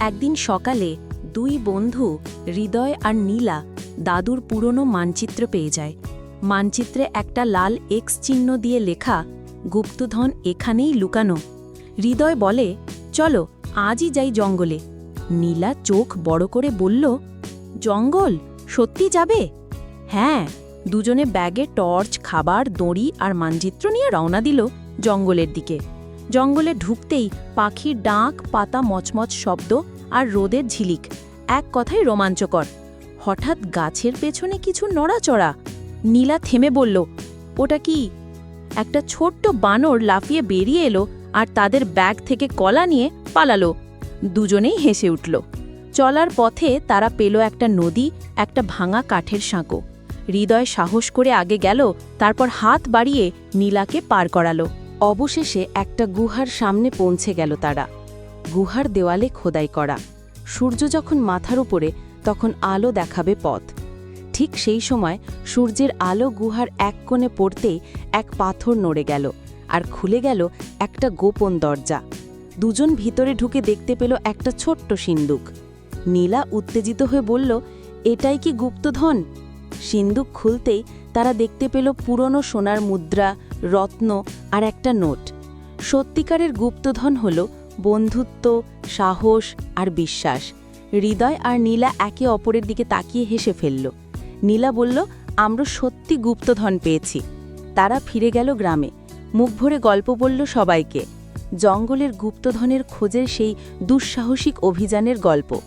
একদিন সকালে দুই বন্ধু, হৃদয় আর নীলা, দাদুর পুরনো মানচিত্র পেয়ে যায়। মানচিত্রে একটা লাল এক্স চিহ্ন দিয়ে লেখা, গুপ্তধন এখানেই লুকানো। হৃদয় বলে, চলো, আজই যাই জঙ্গলে। নীলা চোখ বড় করে বলল, জঙ্গল? সত্যি যাবে? হ্যাঁ। দুজনে ব্যাগে টর্চ, খাবার, দড়ি আর মানচিত্র নিয়ে রওনা দিল জঙ্গলের দিকে। জঙ্গলে ঢুকতেই পাখির ডাক, পাতা, মচমচ শব্দ আর রোদের ঝিলিক, এক কথাই রোমাঞ্চকর। হঠাৎ গাছের পেছনে কিছু নড়াচড়া। নীলা থেমে বলল, ওটা কি? একটা ছোট্ট বানর লাফিয়ে বেরিয়ে এলো আর তাদের ব্যাগ থেকে কলা নিয়ে পালালো। দুজনেই হেসে উঠল। চলার পথে তারা পেল একটা নদী, একটা ভাঙা কাঠের সাঁকো। হৃদয় সাহস করে আগে গেল, তারপর হাত বাড়িয়ে নীলাকে পার করালো। অবশেষে একটা গুহার সামনে পৌঁছে গেল তারা। গুহার দেওয়ালে খোদাই করা। সূর্য যখন মাথার উপরে, তখন আলো দেখাবে পথ। ঠিক সেই সময় সূর্যের আলো গুহার এক কোণে পড়তেই এক পাথর নড়ে গেল আর খুলে গেল একটা গোপন দরজা। দুজন ভিতরে ঢুকে দেখতে পেল একটা ছোট্ট সিন্দুক। নীলা উত্তেজিত হয়ে বলল, এটাই কি গুপ্তধন? সিন্দুক খুলতেই তারা দেখতে পেল পুরনো সোনার মুদ্রা রত্ন আর একটা নোট। সত্যিকারের গুপ্তধন হল বন্ধুত্ব, সাহস আর বিশ্বাস। হৃদয় আর নীলা একে অপরের দিকে তাকিয়ে হেসে ফেলল। নীলা বলল, আমরা সত্যি গুপ্তধন পেয়েছি। তারা ফিরে গেল গ্রামে। মুখ ভরে গল্প বলল সবাইকে। জঙ্গলের গুপ্তধনের খোঁজের সেই দুঃসাহসিক অভিযানের গল্প।